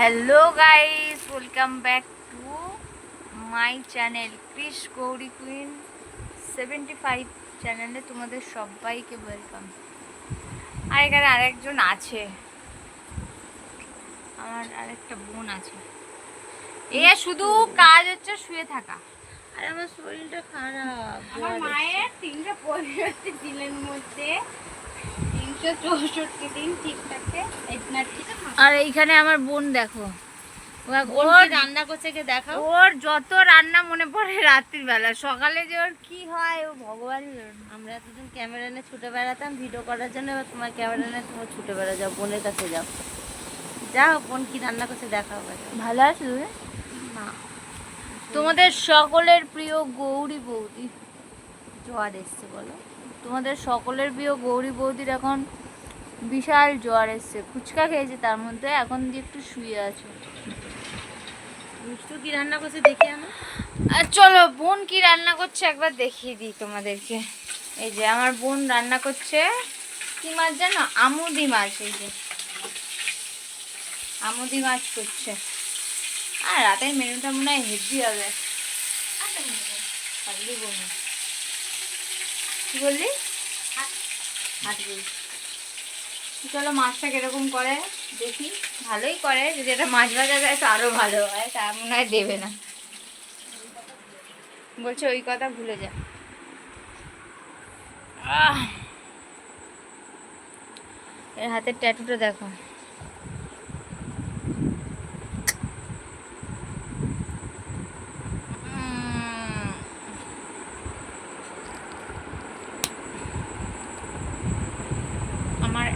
Hello guys welcome back to my channel Chris Gouri queen seventy five চ্যানেলে তোমাদের সবাইকে welcome আর এখানে আরেকজন আছে। আমার আরেকটা বোন আছে। এ শুধু কাজ হচ্ছে শুয়ে থাকা। আর আমার শরীরটা খারাপ। আমার মায়ের তিনশো পঁয়ষট্টি দিনের মধ্যে। তিনশো চৌষট্টি দিন ঠিক থাকে। আর এইখানে আমার বোন দেখো। ওর রান্না করছে কে ওর যত রান্না মনে পড়ে রাত্রির বেলা সকালে যে ওর কি হয় ও আমরা এতদিন ক্যামেরা নিয়ে ছুটে বেড়াতাম ভিডিও করার জন্য এবার তোমার ক্যামেরা নিয়ে তোমার ছুটে বেড়া যাও বোনের কাছে যাও। যাও বোন কি রান্না করছে দেখাও এবার। ভালো আছো তুমি? না। তোমাদের সকলের প্রিয় গৌরী বৌদি। জ্বর এসছে বলো। তোমাদের সকলের প্রিয় গৌরী বৌদির এখন বিশাল জ্বর এসছে। ফুচকা খেয়েছে তার মধ্যে এখন দিয়ে একটু শুয়ে আছে। দুষ্টু কি রান্না করছে দেখি আনো আর চলো বোন কি রান্না করছে একবার দেখিয়ে দিই তোমাদেরকে। এই যে আমার বোন রান্না করছে কি মাছ জানো? আমুদি মাছ এই যে। আমুদি মাছ করছে। আর রাতের মেনুটা মনে হয় হেভি হবে। পারলি বোন কি বললি? চলো মাছটা কীরকম করে দেখি। ভালোই করে, যদি এটা মাছ ভাজা যায় তো আরও ভালো হয়, তা মনে হয় দেবে না। বলছে ওই কথা ভুলে যা! এর হাতের ট্যাটুটা দেখো।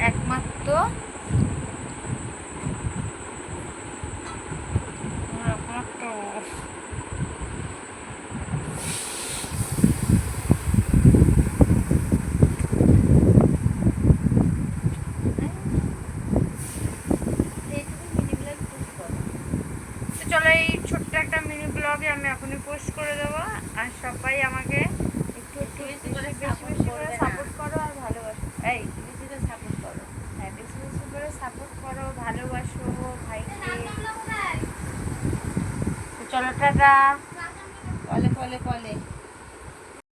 একমাত্র চলো এই ছোট্ট একটা মিনি ব্লগে আমি এখনই পোস্ট করে দেবো। আর সবাই আমাকে একটু একটু বেশি করে বেশি বেশি করে সাপোর্ট করো আর ভালোবাসো এই বেশি করে সাপোর্ট করো হ্যাঁ বেশি বেশি করে সাপোর্ট করো ভালোবাসো ভাইকে। চলো টাটা। কলে কলে কলে।